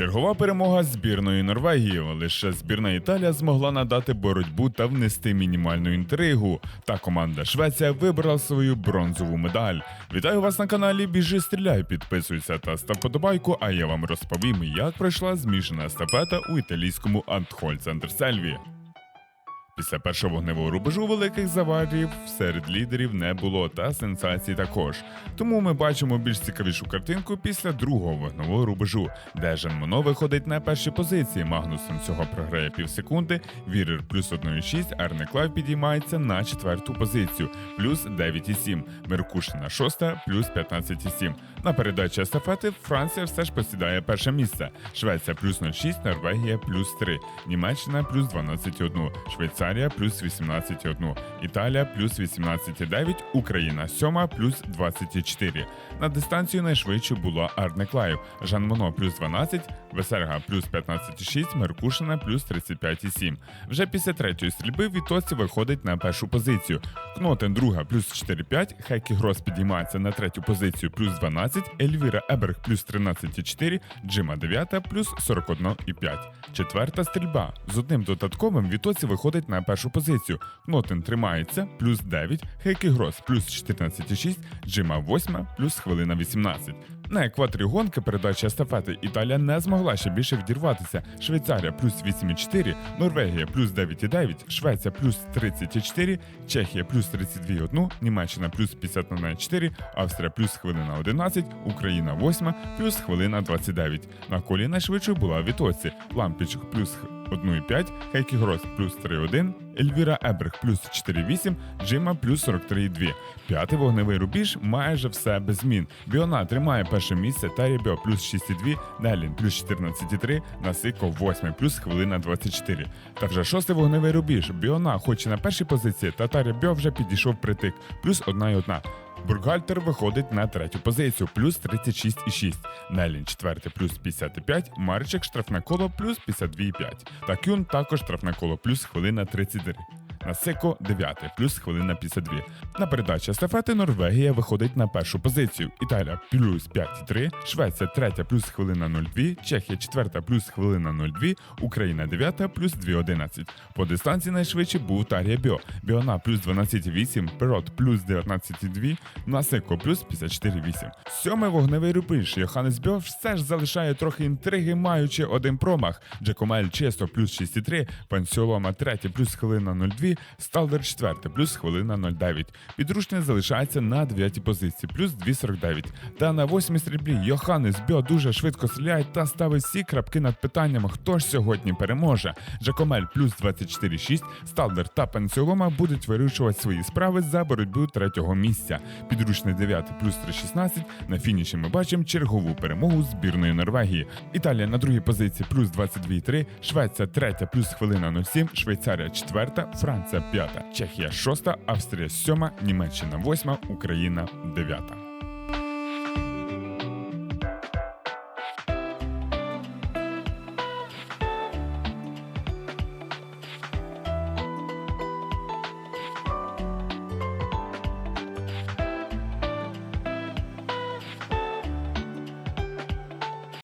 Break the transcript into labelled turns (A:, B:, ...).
A: Чергова перемога збірної Норвегії. Лише збірна Італія змогла надати боротьбу та внести мінімальну інтригу. Та команда Швеція вибрала свою бронзову медаль. Вітаю вас на каналі Біжи стріляй. Підписуйся та став подобайку. А я вам розповім, як пройшла змішана естафета у італійському Антхольцентр Сельві. Після першого вогневого рубежу великих завадів серед лідерів не було та сенсацій також. Тому ми бачимо більш цікавішу картинку після другого вогневого рубежу, де Жан Моно виходить на перші позиції. Магнусом цього програє півсекунди. Вірер плюс 1,6, Арне Клайв підіймається на четверту позицію, плюс 9,7. Меркушина шоста, плюс 15,7. На передачі естафети Франція все ж посідає перше місце. Швеція плюс 0,6, Норвегія плюс 3, Німеччина плюс 12,1, Швейцарія плюс 18,1, Італія плюс 18,9, Україна сьома плюс 24. На дистанцію найшвидше була Арне Клайв, Жан Моно плюс 12, Весерга плюс 15,6, Меркушина плюс 35,7. Вже після третьої стрільби Вітоці виходить на першу позицію. Кнотен друга плюс 4,5, Хекі Грос підіймається на третю позицію плюс 12, Ельвіра Еберг плюс 13,4, Джима 9 плюс 41,5. Четверта стрільба. З одним додатковим Вітоці виходить на першу позицію. Нотен тримається плюс 9, Хейкі Грос плюс 14,6, Джима 8 плюс хвилина 18. На екваторі гонки передачі естафети Італія не змогла ще більше відірватися. Швейцарія плюс 8,4, Норвегія плюс 9,9, Швеція плюс 30,4, Чехія плюс 32,1, Німеччина плюс 51,4, Австрія плюс хвилина 11, Україна 8, плюс хвилина 29. На колі найшвидшою була Вітоці, Лампіч плюс 1,5, Хейкі Грос плюс 3,1, Ельвіра Еберг плюс 4,8, Джима плюс 43,2. П'ятий вогневий рубіж майже все без змін. Біона тримає перше місце, Тарібьо плюс 6,2, Нелін плюс 14,3, Насико 8 плюс хвилина 24. Та вже шостий вогневий рубіж. Біона, хоч і на першій позиції, та Тарібьо вже підійшов притик, плюс 1,1. Бургальтер виходить на третю позицію, плюс 36,6. Нелін четверте, плюс 55, Марчик штрафне коло, плюс 52,5. Та Кюн також штрафне коло, плюс хвилина 33. Насико 9, плюс хвилина 52. На передачі естафети Норвегія виходить на першу позицію. Італія плюс 5,3, Швеція третя плюс хвилина 0,2, Чехія четверта плюс хвилина 0,2, Україна 9 плюс 2,11. По дистанції найшвидше був Тарія Бьо. Біона плюс 12,8, Перот плюс 19,2, Насико плюс 54,8. Сьомий вогневий рубіж. Йоханнес Бьо все ж залишає трохи інтриги, маючи один промах. Джекомель чисто плюс 6,3, Пансіолома третє плюс хвилина 0,2, Сталдер четверте плюс хвилина 0,9. Підручний залишається на 9 позиції, плюс 2,49. Та на восьмій стрільбі Йоханнес Бьо дуже швидко стріляє та ставить всі крапки над питаннями, хто ж сьогодні переможе. Джакомель плюс 24,6, Сталдер та Пансіолома будуть вирішувати свої справи за боротьбу третього місця. Підручний 9 плюс 3,16. На фініші ми бачимо чергову перемогу збірної Норвегії. Італія на другій позиції плюс 22,3, Швеція третя плюс хвилина 0,7, Швейцарія четверта, Франція п'ята, Чехія шоста, Австрія сьома, Німеччина восьма, Україна дев'ята.